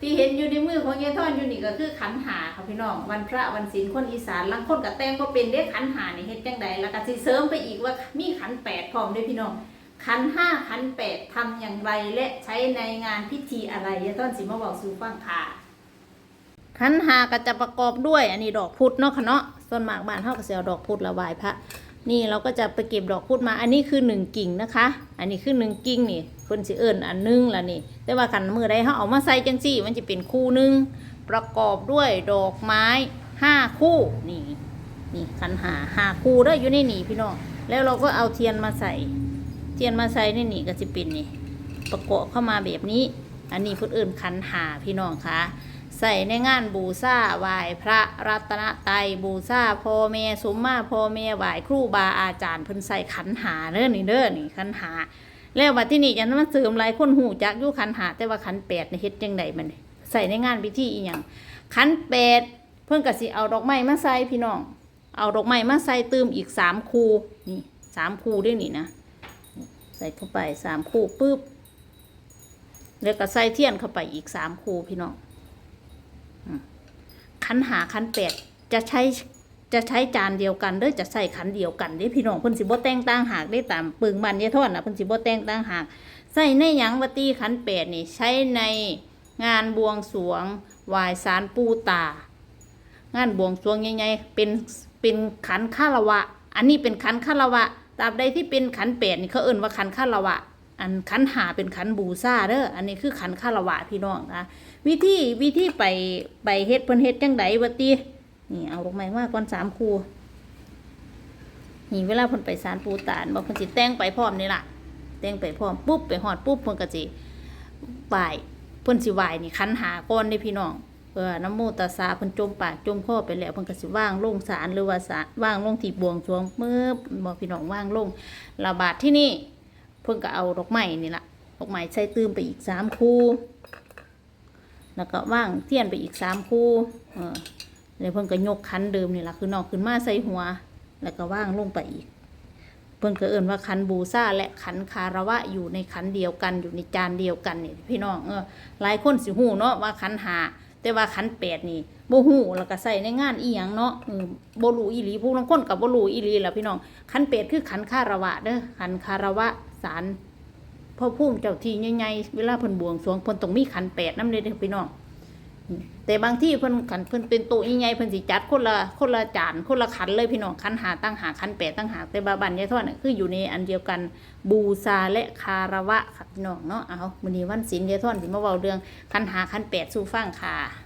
ที่เห็นอยู่ในมือของยายท่อนอยู่นี่ก็คือขันหาค่ะพี่น้องวันพระวันศีลคนอีสานลังคนกับแตงก็เป็นเด้ขันหานี่เฮ็ดจังใดแล้วก็สิเสริมไปอีกว่ามีขันแปดพร้อมด้วยพี่น้องขันห้าขันแปดทำอย่างไรและใช้ในงานพิธีอะไรยายต้นสิมาบอกสู่ฟังค่ะขันหาก็จะประกอบด้วย อันนี้ดอกพุธเนาะค่ะเนาะส่วนมากบ้านเฮาก็สิเอาดอกพุธละไหว้พระนี่เราก็จะไปเก็บดอกพุธมา อันนี้คือหนึ่งกิ่งนะคะ อันนี้คือหนึ่งกิ่งนี่ เพิ่นสิเอิ้นอันหนึงละนี่ แต่ว่าขันมือใดเฮาเอามาใส่จังซี่มันจะเป็นคู่หนึ่งประกอบด้วยดอกไม้ห้าคู่นี่นี่ขันหาห้าคู่เด้ออยู่ในนี่พี่น้องแล้วเราก็เอาเทียนมาใส่ เทียนมาใส่ในนี่ก็จะเป็นนี่ ประกอบเข้ามาแบบนี้ อันนี้พุทธอื่นขันหาพี่น้องคะใส่ในงานบูชาไหว้พระรัตนไตรัยบูชาพ่อแม่สมมาพ่อแม่ไหว้ครูบาอาจารย์เพิ่นใส่ขันหาเด้อนี่เด้อนี่ขันหา แล้วบัดที่นี่จะมาเสริมหลายคนหูจักอยู่ขันหาแต่ว่าขันแปดในเฮ็ดจังไดมันใส่ในงานพิธีอีหยังขันแปดเพิ่นก็สิเอาดอกไม้มาใส่พี่น้อง เอาดอกไม้มาใส่เติมอีกสามคูนี่สามคูด้วยนี่นะใส่เข้าไปสามคู่ปุ๊บแล้วก็ใส่เทียนเข้าไปอีกสามคู่พี่น้องขันหาขันแปดจะใช้ จะใช้จานเดียวกันหรือจะใส่ขันเดียวกันเด้พี่น้องเพิ่นสิบ่แต่งต่างหากได้ตามปึงบันยายทอดนะเพิ่นสิบ่แต่งต่างหากใส่ในหยังวัตีขันแปดนี่ใช้ในงานบวงสวงวายสารปูตา งานบวงสวงใหญ่ๆเป็นเป็นขันคารวะ อันนี้เป็นขันคารวะตราบใดที่เป็นขันแปดนี่เขาเอิ่นว่าขันคารวะอันขันหาเป็นขันบูซาเด้ออันนี้คือขันคารวะพี่น้องนะวิธีวิธีไปไปเฮ็ดเพิ่นเฮ็ดจังไดวะติ นี่เอาลงมาว่าก่อนสามคูนี่เวลาเพิ่นไปสารปูตานบอกเพิ่นสิแต่งไปพร้อมนี่ล่ะแต่งไปพร้อมปุ๊บไปฮอดปุ๊บเพิ่นก็สิไหว้เพิ่นสิไหวนี่ขันหาก่อนเด้พี่น้องเออน้ำมูตาสาเพิ่นจมปากจมคอไปแล้วเพิ่นก็สิว่างลงสารหรือว่าสารว่างลงที่บวงสรวงเมื่อบ่พี่น้องว่างลงระบาดที่นี่เพิ่นก็เอาดอกไม้นี่ล่ะดอกไม้ใส่ตื้มไปอีกสามคู่แล้วก็ว่างเทียนไปอีกสามคู่เออ แล้วเพิ่นก็ยกคันเดิมนี่ล่ะคือนอกขึ้นมาใส่หัว แล้วก็ว่างลงไปอีก เพิ่นก็เอิ่นว่าขันบูซาและขันคารวะอยู่ในขันเดียวกันอยู่ในจานเดียวกันนี่พี่น้องเออหลายคนสิฮู้เนาะว่าขันหาแต่ว่าขันแปดนี่บ่ฮู้แล้วก็ใส่ในงานอีหยังเนาะเออบ่รู้อีหลีผู้ลางคนก็บ่รู้อีหลีล่ะพี่น้องขันแปดคือขันคารวะเด้อขันคารวะศาลพ่อภูมิเจ้าที่ใหญ่ๆเวลาเพิ่นบวงสรวงเพิ่นต้องมีขันแปดนำเด้อพี่น้อง แต่บางที่เพิ่นขันเพิ่นเป็นโต๊ะใหญ่ๆเพิ่นสิจัดคนละคนละจานคนละขันเลยพี่น้องขันหาตั้งหาขันแปดตั้งหาแต่บาบันยายทอดน่ะคืออยู่ในอันเดียวกันบูชาและคารวะค่ะพี่น้องเนาะเอามื้อนี้วันศีลยายทอดสิมาเว้าเรื่องขันหาขันแปดสู่ฟังค่ะ